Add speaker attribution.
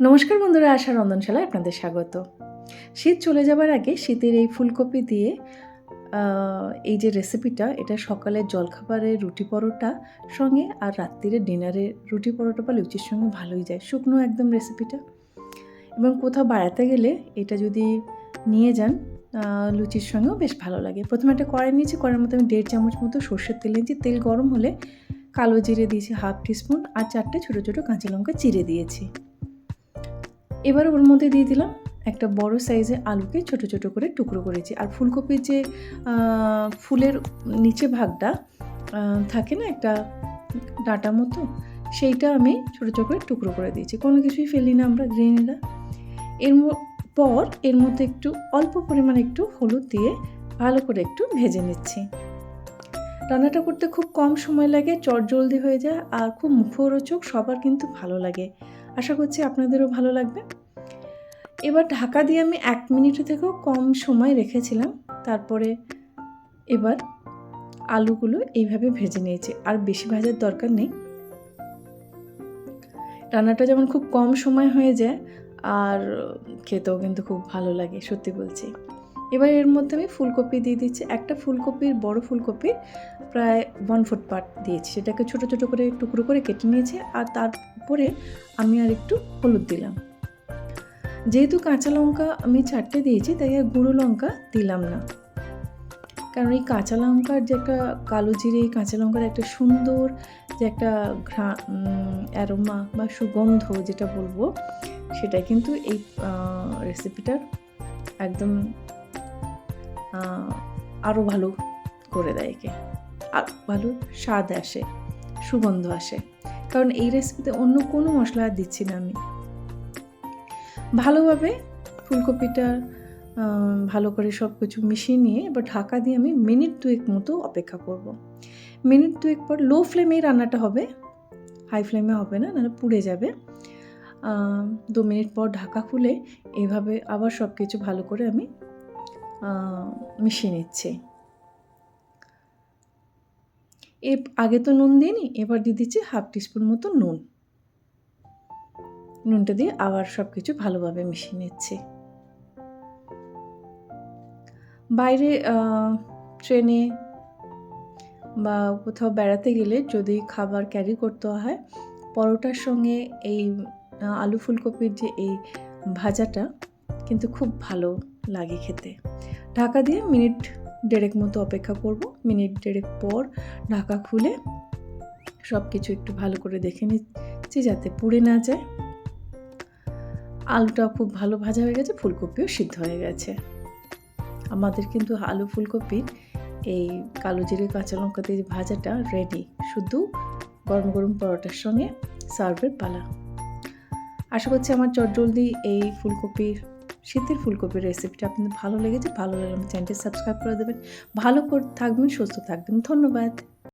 Speaker 1: নমস্কার বন্ধুরা, আশা রন্ধনশালায় আপনাদের স্বাগত। শীত চলে যাবার আগে শীতের এই ফুলকপি দিয়ে এই যে রেসিপিটা এটা সকালের জলখাবারে রুটি পরোটা সঙ্গে আর রাত্রিরে ডিনারে রুটি পরোটা বা লুচির সঙ্গে ভালোই যায়, শুকনো একদম রেসিপিটা এবং কোথাও বাড়াতে গেলে এটা যদি নিয়ে যান লুচির সঙ্গেও বেশ ভালো লাগে। প্রথমে একটা কড়াই নিয়েছি, কড়াইয়ের মধ্যে আমি দেড় চামচ মতো সর্ষের তেল নিয়েছি। তেল গরম হলে কালো জিরে দিয়েছি হাফ টিস্পুন আর চারটে ছোটো ছোটো কাঁচা লঙ্কা চিড়ে দিয়েছি। এবার ওর মধ্যে দিয়ে দিলাম একটা বড় সাইজের আলুকে ছোট ছোট করে টুকরো করেছি। আর ফুলকপির যে ফুলের নিচে ভাগটা থাকে না একটা ডাটা মতো, সেইটা আমি ছোটো ছোটো করে টুকরো করে দিয়েছি। কোনো কিছুই ফেলি না আমরা গৃহিণীরা এর। পর এর মধ্যে একটু অল্প পরিমাণে একটু হলুদ দিয়ে ভালো করে একটু ভেজে নিচ্ছি। রান্নাটা করতে খুব কম সময় লাগে, চটজলদি হয়ে যায়, আর খুব মুখরোচক, সবার কিন্তু ভালো লাগে। আশা করছি আপনাদেরও ভালো লাগবে। এবার ঢাকা দিয়ে আমি এক মিনিটের থেকেও কম সময় রেখেছিলাম। তারপরে এবার আলুগুলো এইভাবে ভেজে নিয়েছি, আর বেশি ভাজার দরকার নেই। রান্নাটা যেমন খুব কম সময় হয়ে যায়, আর খেতেও কিন্তু খুব ভালো লাগে, সত্যি বলছি। এবার এর মধ্যে আমি ফুলকপি দিয়ে দিচ্ছি। একটা ফুলকপির বড় ফুলকপির প্রায় ওয়ান ফুট পার্ট দিয়েছি। সেটাকে ছোট ছোট করে টুকরো করে কেটে নিয়েছি আর তারপরে আমি আর একটু হলুদ দিলাম। যেহেতু কাঁচা লঙ্কা আমি চারটে দিয়েছি, তাই আর গুঁড়ো লঙ্কা দিলাম না। কারণ এই কাঁচা লঙ্কার যে একটা কালো জিরে কাঁচা লঙ্কার একটা সুন্দর যে একটা ঘ্রা অ্যারোমা বা সুগন্ধ যেটা বলব সেটা কিন্তু এই রেসিপিটার একদম আরও ভালো করে দেয় একে। আর ভালো স্বাদ আসে, সুগন্ধ আসে। কারণ এই রেসিপিতে অন্য কোনো মশলা দিচ্ছি না আমি। ভালোভাবে ফুলকপিটা ভালো করে সব কিছু মিশিয়ে নিয়ে এবার ঢাকা দিয়ে আমি মিনিট দুয়েক মতো অপেক্ষা করব। মিনিট দুয়েক পর লো ফ্লেমেই রান্নাটা হবে। হাই ফ্লেমে হবে না, নাহলে পুড়ে যাবে। দু মিনিট পর ঢাকা খুলে এইভাবে আবার সব কিছু ভালো করে আমি মিশিয়ে নিচ্ছি। এ আগে তো নুন দিইনি, এবার দিয়ে দিচ্ছি হাফ টিস্পুন মতো নুন। নুনটা দিয়ে আবার সব কিছু ভালোভাবে মিশিয়ে নিচ্ছি। বাইরে ট্রেনে বা কোথাও বেড়াতে গেলে যদি খাবার ক্যারি করতে হয়, পরোটার সঙ্গে এই, আলু ফুলকপির যে এই ভাজাটা কিন্তু খুব ভালো লাগে খেতে। ঢাকা দিয়ে মিনিট দেড়েক মতো অপেক্ষা করব। মিনিট দেড়েক পর ঢাকা খুলে সব কিছু একটু ভালো করে দেখে নিচ্ছি যাতে পুড়ে না যায়। আলুটা খুব ভালো ভাজা হয়ে গেছে, ফুলকপিও সিদ্ধ হয়ে গেছে। আমাদের কিন্তু আলু ফুলকপির এই কালো জিরে, কাঁচা লঙ্কা দিয়ে ভাজাটা রেডি শুধু গরম গরম পরোটার সঙ্গে সার্ভের পালা। আশা করছি আমার চটজলদি এই ফুলকপির শীতের ফুলকপির রেসিপিটা আপনাদের ভালো লেগেছে, ভালো লাগলে আমার চ্যানেলটি সাবস্ক্রাইব করে দেবেন। ভালো থাকবেন, সুস্থ থাকবেন। ধন্যবাদ।